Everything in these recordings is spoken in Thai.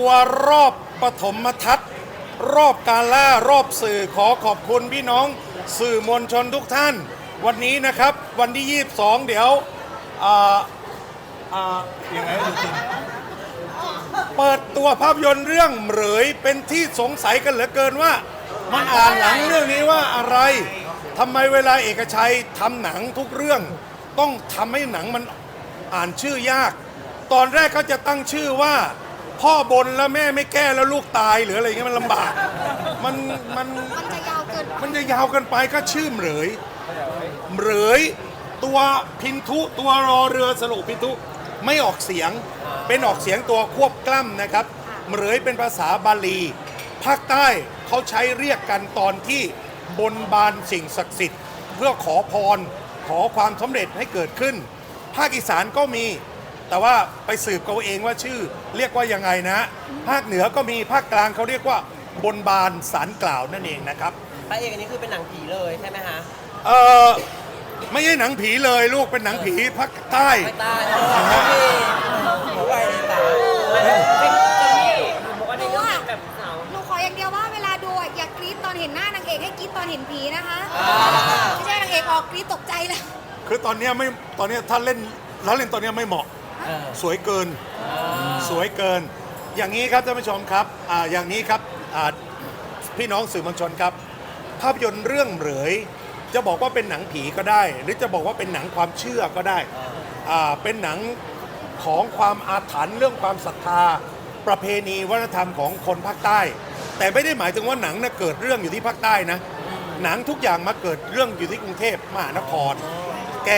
ตัวรอบปฐมทัศน์รอบการล่ารอบสื่อขอขอบคุณพี่น้องสื่อมวลชนทุกท่าน วันนี้นะครับวันที่ 22 เดี๋ยวอ่าอ่ายังไงดูสิเปิดตัวภาพยนตร์เรื่องเหมยเป็นที่สงสัยกันเหลือเกินว่า มันอ่านหนังเรื่องนี้ว่าอะไรทำไมเวลาเอกชัยทำหนังทุกเรื่อง ต้องทำให้หนังมันอ่านชื่อยาก ตอนแรกเขาจะตั้งชื่อว่า พ่อบนแล้วแม่ไม่แก้แล้วลูกตายหรืออะไรอย่างเงี้ยมันลำบาก มันมันมันจะยาวเกินไปมันจะยาวเกันไปก็ชื่อเหมยเหมยตัวพินทุตัวรอเรือสรุปพินทุไม่ออกเสียงเป็นออกเสียงตัวควบกล้ำนะครับเหมยเป็นภาษาบาลี ภาคใต้เขาใช้เรียกกันตอนที่บนบานสิ่งศักดิ์สิทธิ์ เพื่อขอพรขอความสำเร็จให้เกิดขึ้น ภาคอีสานก็มี แต่ว่าไปสืบเขาเองว่าชื่อเรียกว่ายังไงนะ ภาคเหนือก็มีภาคกลางเขาเรียกว่าบนบานสารกล่าวนั่นเองนะครับพระเอกอันนี้คือเป็นหนังผีเลยใช่ไหมฮะเออไม่ใช่หนังผีเลยลูกเป็นหนังผีภาคใต้ ไม่ตายโอเคหัวไวเลยตาหนูอะหนูขออย่างเดียวว่าเวลาดูอะอย่ากรี๊ดตอนเห็นหน้านางเอกให้กรี๊ดตอนเห็นผีนะคะไม่ใช่นางเอกออกกรี๊ดตกใจแล้ว คือตอนเนี้ยไม่ตอนเนี้ยถ้าเล่นแล้วเล่นตอนเนี้ยไม่เหมาะเออ สวยเกิน สวยเกิน อย่างนี้ครับท่านผู้ชมครับอ่าอย่างนี้ครับอ่าพี่น้องสื่อมวลชนครับ ภาพยนตร์เรื่องเหรยจะบอกว่าเป็นหนังผีก็ได้ หรือจะบอกว่าเป็นหนังความเชื่อก็ได้อ่าเป็นหนังของความอาถรรพ์เรื่องความศรัทธา ประเพณีวัฒนธรรมของคนภาคใต้ แต่ไม่ได้หมายถึงว่าหนังน่ะเกิดเรื่องอยู่ที่ภาคใต้นะ หนังทุกอย่างมาเกิดเรื่องอยู่ที่กรุงเทพมหานคร แก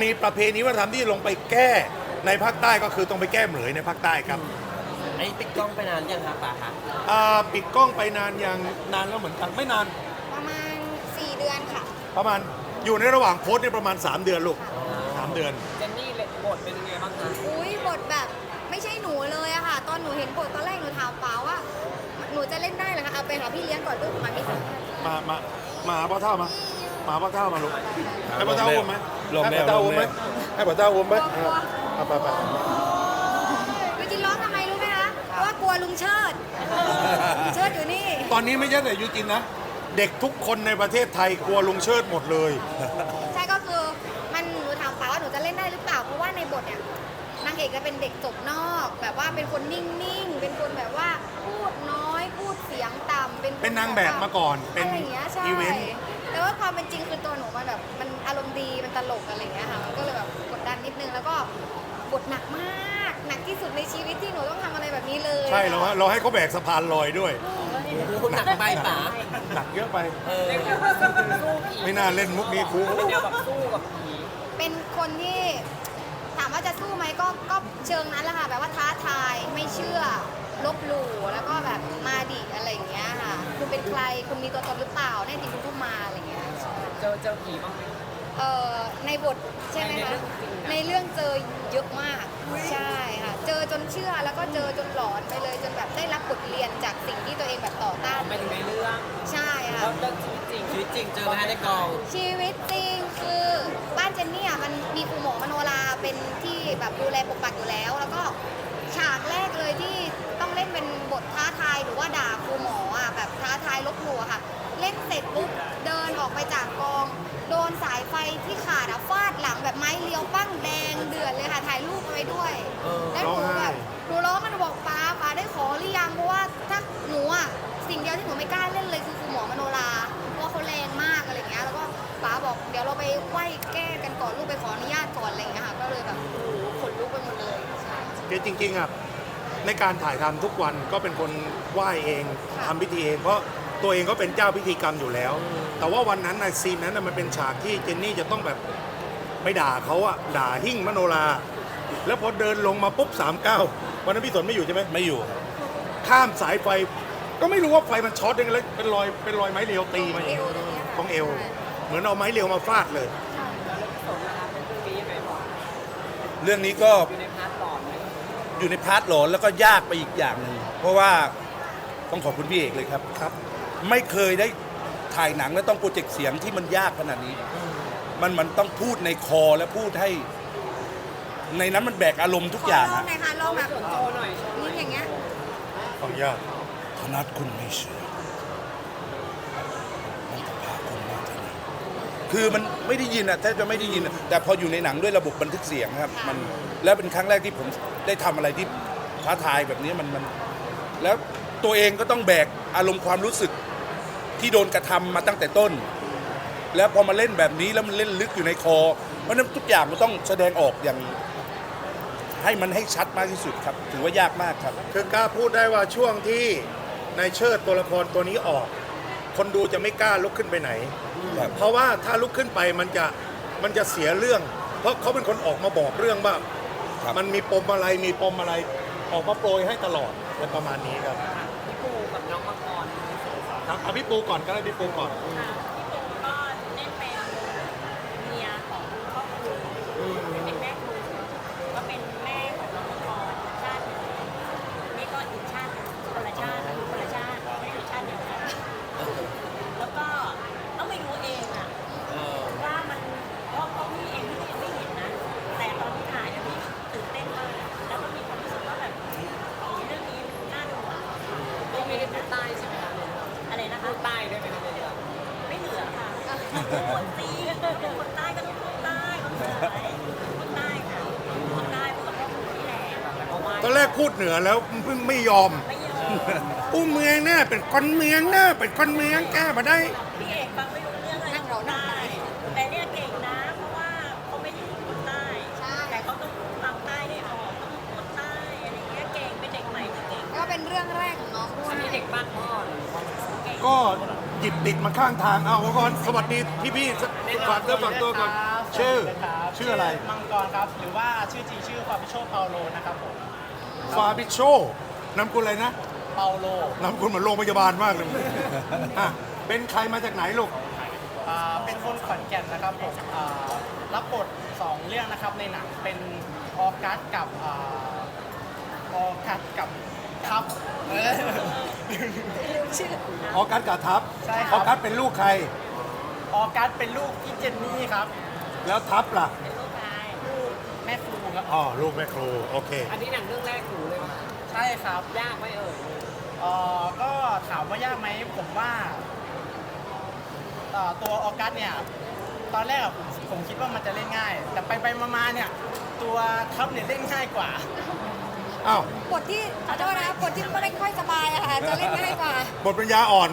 มีประเพณีวัฒนธรรมที่ลงไปแก้ ในภาคใต้ก็คือต้องไปแก้เหมยในภาคใต้ครับไอ้ปิดกล้องไปนานยังฮะป่าคะอ่าปิดกล้องไปนานยังนานแล้วเหมือนกันไม่นานประมาณ 4 เดือนค่ะ ประมาณอยู่ในระหว่างโพสต์เนี่ยประมาณ 3 เดือนลูกสามเดือน เจนนี่บทเป็นยังไงบ้างคะอุ้ยบทแบบไม่ใช่หนูเลยอะค่ะ ตอนหนูเห็นบทตอนแรกหนูถามเปล่าว่า หนูจะเล่นได้เหรอคะเอาไปหาพี่เลี้ยงก่อนลูกมาพี่มามามาหาพ่อเท่ามามาหาพ่อเท่ามาลูกให้พ่อเท่าอุ้มไหมลงให้แนพ่อวเท่าลอุ้งมแนไหมวให้พ่อเท่าอุ้มไหม เอาไปไปไปกินร้อนทำไมรู้ไหมคะเพราะว่ากลัวลุงเชิดลุงเชิดอยู่นี่ ตอนนี้ไม่ใช่แต่ยูจินนะ เด็กทุกคนในประเทศไทยกลัวลุงเชิดหมดเลย ใช่ก็คือมันหนูถามป๋าว่าหนูจะเล่นได้หรือเปล่า เพราะว่าในบทเนี่ยนางเอกจะเป็นเด็กจบนอก แบบว่าเป็นคนนิ่งๆ เป็นคนแบบว่าพูดน้อยพูดเสียงต่ำเป็นคเป็นนางแบบมาก่อน เป็นอะไรอย่างเงี้ยใช่อีเวนต์ แต่ว่าความเป็นจริงคือตัวหนูมันแบบมันอารมณ์ดีมันตลกอะไรอย่างเงี้ยค่ะมันก็เลยแบบกดดันนิดนึงแล้วก็ บทหนักมาก หนักที่สุดในชีวิตที่หนูต้องทำอะไรแบบนี้เลยใช่เราเราให้เขาแบกสะพานลอยด้วย หนักไปป่าหนักเยอะไปเออไม่น่าเล่นมุกนี้ครูเดียวแบบสู้กับผีเป็นคนที่ถามว่าจะสู้ไหมก็ก็เชิงนั้นแหละค่ะแบบว่าท้าทายไม่เชื่อลบหลู่แล้วก็แบบมาดิอะไรอย่างเงี้ยค่ะคุณเป็นใครคุณมีตัวตนหรือเปล่าแน่จริงคุณก็มาอะไรอย่างเงี้ย เจอเจอผีบ้างไหม เอ่อในบทใช่ไหมคะในเรื่องเจอเยอะมากใช่ค่ะเจอจนเชื่อแล้วก็เจอจนหลอนไปเลยจนแบบได้รับบทเรียนจากสิ่งที่ตัวเองแบบต่อต้าน ไม่ถึงในเรื่องใช่ค่ะแล้วเรื่องชีวิตจริงชีวิตจริงเจอไหมฮะในกองชีวิตจริงคือบ้านเจนนี่อะมันมีครูหมอมโนราเป็นที่แบบดูแลปกปักอยู่แล้ว แล้วก็ฉากแรกเลยที่ต้องเล่นเป็นบทท้าทายหรือว่าด่าครูหมออะแบบท้าทายลบหลู่อะค่ะ เล่นเสร็จปุ๊บเดินออกไปจากกอง โดนสายไฟที่ขาดอะฟาดหลังแบบไม้เลี้ยวปั้งแดงเดือดเลยค่ะถ่ายรูปเอาไว้ด้วย เออ แล้วหนูแบบหนูร้องกันบอกป้าป้าได้ขอหรือยังเพราะว่าถ้าหนูอะสิ่งเดียวที่หนูไม่กล้าเล่นเลยคือครูหมอมโนราเพราะว่าเขาแรงมากอะไรอย่างเงี้ยแล้วก็ป้าบอกเดี๋ยวเราไปไหว้แก้กันก่อนลูกไปขออนุญาตก่อนอะไรอย่างเงี้ยค่ะก็เลยแบบโอ้โหขนลุกไปหมดเลยใช่ คือจริงๆอะในการถ่ายทำทุกวันก็เป็นคนไหว้เองค่ะ ทำพิธีเอง เพราะ ตัวเองก็เป็นเจ้าพิธีกรรมอยู่แล้ว แต่ว่าวันนั้นในซีนนั้นน่ะมันเป็นฉากที่เจนนี่จะต้องแบบไปด่าเขาอะด่าหิ้งมโนราแล้วพอเดินลงมาปุ๊บสามเก้าวันนั้นพี่สนไม่อยู่ใช่ไหมไม่อยู่ ข้ามสายไฟ ก็ไม่รู้ว่าไฟมันช็อตยังไงแล้วเป็นรอยเป็นรอยไม้เรียวตีมาเองเอวตรงเนี้ยค่ะของเอว เหมือนเอาไม้เรียวมาฟาดเลยใช่เรื่องนี้ก็อยู่ในพาร์ทหลอนไหมอยู่ในพาร์ทหลอนแล้วก็ยากไปอีกอย่างหนึ่งเพราะว่าต้องขอบคุณพี่เอกเลยครับครับ ไม่เคยได้ถ่ายหนังแล้วต้องโปรเจกต์เสียงที่มันยากขนาดนี้ มันมันต้องพูดในคอและพูดให้ ในนั้นมันแบกอารมณ์ทุกขออย่างลองอะหน่อยค่ะลองแบบโชว์หน่อยโชว์หน่นี่อยอย่างเงี้ยขออนุญาตขนาดคุณไม่เชื่อมันจะพาคุณมาที่นี่คือมันไม่ได้ยินอะแทบจะไม่ได้ยินอะแต่พออยู่ในหนังด้วยระบบบันทึกเสียงครับ มันแล้วเป็นครั้งแรกที่ผมได้ทำอะไรที่ท้าทายแบบนี้มันมัน แล้วตัวเองก็ต้องแบกอารมณ์ความรู้สึก ที่โดนกระทำมาตั้งแต่ต้น แล้วพอมาเล่นแบบนี้แล้วมันเล่นลึกอยู่ในคอ เพราะฉะนั้นทุกอย่างมันต้องแสดงออกอย่าง ให้มันให้ชัดมากที่สุดครับ ถือว่ายากมากครับ คือกล้าพูดได้ว่าช่วงที่นายเชิดตัวละครตัวนี้ออก คนดูจะไม่กล้าลุกขึ้นไปไหนครับเพราะว่าถ้าลุกขึ้นไปมันจะมันจะเสียเรื่อง เพราะเขาเป็นคนออกมาบอกเรื่องว่าครับมันมีปมอะไรมีปมอะไรออกมาโปรยให้ตลอดอะไรประมาณนี้ครับพี่ปูกับน้องมังกรครับ เอาพี่ปูก่อนก็ได้พี่ปูก่อน ค่ะพี่ปูก็เล่นเป็นเมียของครอบครัวเป็นแม่ครูก็เป็นแม่ของน้องมังกรชาติหนึ่งนี่ก็อีกชาติหนึ่งคนละชาติอยู่คนละชาติไม่อยู่ชาติเดียวกันแล้วก็ต้องไปดูเองอะ เออ ว่ามันเพราะเพราะพี่เองพี่ก็ยังไม่เห็นนะ แต่ตอนที่ถ่ายเนี่ยพี่ตื่นเต้นมากแล้วก็มีความรู้สึกว่าแบบโอ้ยเรื่องนี้น่าดูอะ ก็ไม่ได้พูดใต้ใช่ไหมคะ อะไรนะคะ พูดใต้ด้วยไหมคะในเรื่อง ไม่เหลือค่ะคนตีคนใต้ก็ต้องคนใต้คนเหนือคนใต้ค่ะคนใต้พูดกับพ่อคุณนี่แหละ เพราะว่า ต อนแรกพูดเหนือแล้วเพิ่งไม่ยอมไม่ยอมอู้เมืองน่ะเป็นคนเมืองน่ะเป็นคนเมืองแก้มาได้ พี่เอกฟังไม่รู้เรื่องเลยนั่งเราได้แต่เนี่ยเก่งนะ เพราะว่าเขาไม่ได้อยู่คนใต้แต่เขาต้องฟังใต้ได้ออกต้องพูดคนใต้อะไรเงี้ยเก่งเป็นเด็กใหม่ที่เก่งก็เป็นเรื่องแรกของน้องด้วอัยนนี้เด็กบ้านพ่อหรือเก่งก็หยิบติดมาข้างทางเอาก่อนสวัสดีพี่พี่ๆฝากเนื้อฝากตัวก่อนชื่อ ชื่ออะไร มังกรครับ หรือว่าชื่อจริงชื่อฟาบิโชเปาโลนะครับผม ฟาบิโชนามกุลอะไรนะเปาโลนามกุลเหมือนโรงพยาบาลมากเลยอะเป็นใครมาจากไหนลูก อ่าเป็นคนขอนแก่นนะครับผมอ่ารับบท2เรื่องนะครับในหนังเป็นออกัสกับอ่าออกัสกับทับเออออกัสกับทัพใช่คอรับอกัสเป็นลูกใคร ออกัสเป็นลูกพี่เจนนี่ครับ แล้วทัพล่ะ เป็นลูกชาย ลูกแม่ ครูครับ อ๋อลูกแม่ครูโอเค อันนี้หนังเรื่องแรกหนูเลยป่ะใช่ครับยากไหมเอ่ยเอ่อก็ถามว่ายากไหมผมว่าเอ่อตัวออกัสเนี่ย ตอนแรกอะผมผมคิดว่ามันจะเล่นง่าย แต่ไปไปๆมาๆเนี่ย ตัวทับเนี่ยเล่นง่ายกว่า อ้าวบทที่ขอโทษนะบทที่ไม่ได้ค่อยสบายอะค่ะจะเล่นง่ายกว่า บทปัญญาอ่อน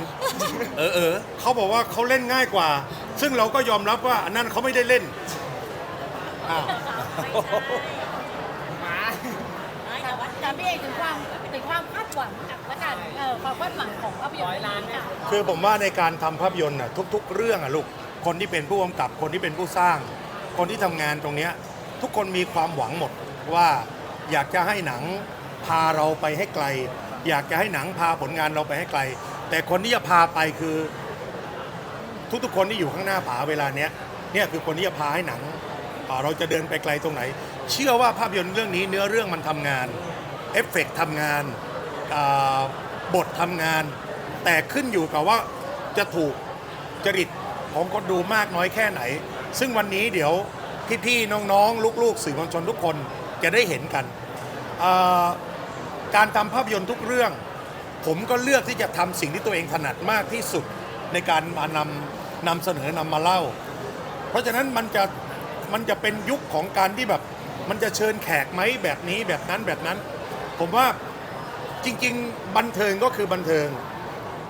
เออเออเขาบอกว่าเขาเล่นง่ายกว่า ซึ่งเราก็ยอมรับว่าอันนั้นเขาไม่ได้เล่น อ้าวไม่ใช่ไม่แต่ว่าถามพี่เอกถึงความถึงความคาดหวังและการเอ่อความคาดหวังของภาพยนตร์ร้อยล้านไหมค่ะคือผมว่าในการทำภาพยนตร์น่ะทุก ๆ เรื่องอะลูก คนที่เป็นผู้กำกับ คนที่เป็นผู้สร้าง คนที่ทำงานตรงเนี้ยทุกคนมีความหวังหมดว่าอยากจะให้หนังพาเราไปให้ไกล อยากจะให้หนังพาผลงานเราไปให้ไกล แต่คนที่จะพาไปคือ ทุกๆ คนที่อยู่ข้างหน้าผาเวลาเนี้ยเนี่ยคือคนที่จะพาให้หนัง เราจะเดินไปไกลตรงไหน เชื่อว่าภาพยนตร์เรื่องนี้เนื้อเรื่องมันทำงาน เอฟเฟกต์ทำงานบททำงาน แต่ขึ้นอยู่กับว่าจะถูกจริตของคนดูมากน้อยแค่ไหน ซึ่งวันนี้เดี๋ยวพี่ๆน้องๆ ลูกๆสื่อมวลชนทุกคนจะได้เห็นกัน การทำภาพยนตร์ทุกเรื่อง ผมก็เลือกที่จะทำสิ่งที่ตัวเองถนัดมากที่สุดในการมานำนำเสนอนำมาเล่า เพราะฉะนั้นมันจะ มันจะเป็นยุคของการที่แบบ มันจะเชิญแขกไหมแบบนี้แบบนั้นแบบนั้น ผมว่าจริง ๆ บันเทิงก็คือบันเทิง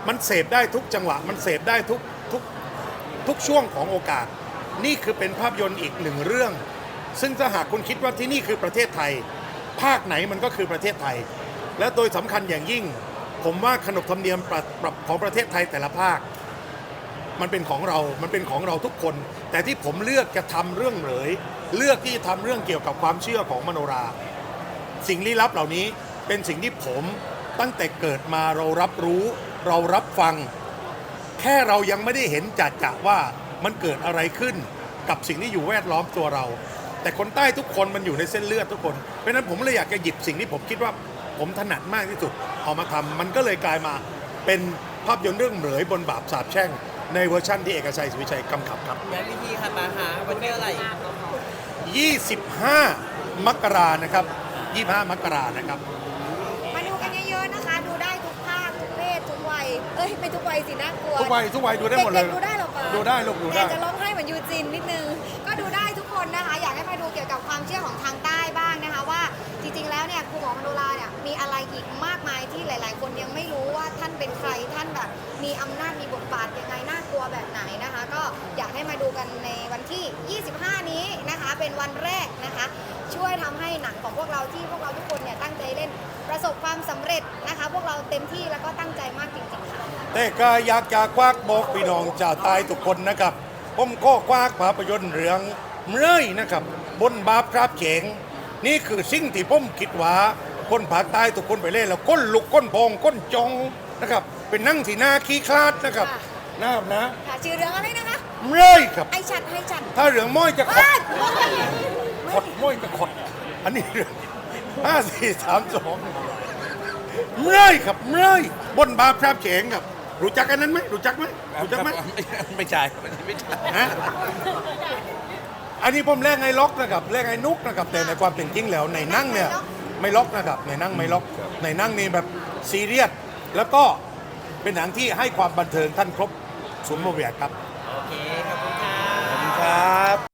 มันเสพได้ทุกจังหวะ มันเสพได้ทุกทุกทุกช่วงของโอกาส นี่คือเป็นภาพยนตร์อีกหนึ่งเรื่อง ซึ่งถ้าหากคุณคิดว่าที่นี่คือประเทศไทย ภาคไหนมันก็คือประเทศไทย และโดยสำคัญอย่างยิ่ง ผมว่าขนบธรรมเนียมประประของประเทศไทยแต่ละภาค มันเป็นของเรา มันเป็นของเราทุกคน แต่ที่ผมเลือกจะทำเรื่องเหลย เลือกที่จะทำเรื่องเกี่ยวกับความเชื่อของมโนรา สิ่งลี้ลับเหล่านี้เป็นสิ่งที่ผมตั้งแต่เกิดมาเรารับรู้ เรารับฟัง แค่เรายังไม่ได้เห็นจัดจะว่ามันเกิดอะไรขึ้นกับสิ่งที่อยู่แวดล้อมตัวเรา แต่คนใต้ทุกคนมันอยู่ในเส้นเลือดทุกคน เพราะนั้นผมเลยอยากจะหยิบสิ่งที่ผมคิดว่าผมถนัดมากที่สุดเอามาทำมันก็เลยกลายมาเป็นภาพยนตร์เรื่องเหมยบนบาปสาบแช่ง ในเวอร์ชั่นที่เอกชัยสุวิชัยกำกับครับ แม่วิธีค่ะตาหาวันนี้อะไร25 มกรานะครับ 25 มกรานะครับ มาดูกันเยอะๆนะคะ ดูได้อ้ยไม่ทุกวัยสิน่ากลัวทุกวัยทุกวัยดูได้หมดเลย ด็กๆดูได้เหรอปะดูได้ลูกดูได้ แต่จะร้องไห้เหมือนยูจินนิดนึง ก็ดูได้ทุกคนนะคะ อยากให้มาดูเกี่ยวกับความเชื่อของทางใต้บ้างนะคะว่า จริงๆแล้วเนี่ยครูหมอมโนราเนี่ยมีอะไรอีกมากมาย ที่หลาย ๆ คนยังไม่รู้ว่าท่านเป็นใครท่านแบบมีอำนาจมีบทบาทยังไงน่ากลัวแบบไหนนะคะ ก็อยากให้มาดูกันในวันที่ 25 นี้นะคะ เป็นวันแรกนะคะ ช่วยทำให้หนังของพวกเราที่พวกเราทุกคนเนี่ยตั้งใจเล่นประสบความสำเร็จนะคะ พวกเราเต็มที่แล้วก็ตั้งใจมากจริง ๆ ค่ะ แต่ก็อยากจะควักบอกพี่น้องชาวใตายทุกคนนะครับ ผมก็ควักภาพยนตร์เรื่องเมื่อยนะครับ บนบาปครับเฉงนี่คือสิ่งที่ผมคิดว่า คนภาคใต้ทุกคนไปเล่นแล้วก้นลุกก้นพองก้นจองนะครับ เป็นนั่งสีหน้าขี้คลาดนะครับค่ะนะครับนะค่ะชื่อเรื่องอะไรนะคะเมื่อยครับ ไอชัดไอชัดถ้าเหลืองม้อยจะขดเอ้ยขดม้อยจะขดอันนี้เรื่องห้าสี่สามสองเมื่อยครับเมื่อยบนบาปครับเฉงครับรู้จักกันนั้นไหมรู้จักไหมรู้จักไหม ไม่ใช่ไม่ใช่ ฮะอันนี้ผมแรกไงล็อกนะครับแรกไงนุกนะครับแต่ในความเป็นจริงแล้วในนั่งเนี่ย ไม่ล็อกนะครับในนั่งไม่ล็อกในนั่งนี่แบบซีเรียสแล้วก็เป็นหนังที่ให้ความบันเทิงท่านครบสมบูรณ์แบบครับ โอเค ขอบคุณค่ะขอบคุณครับ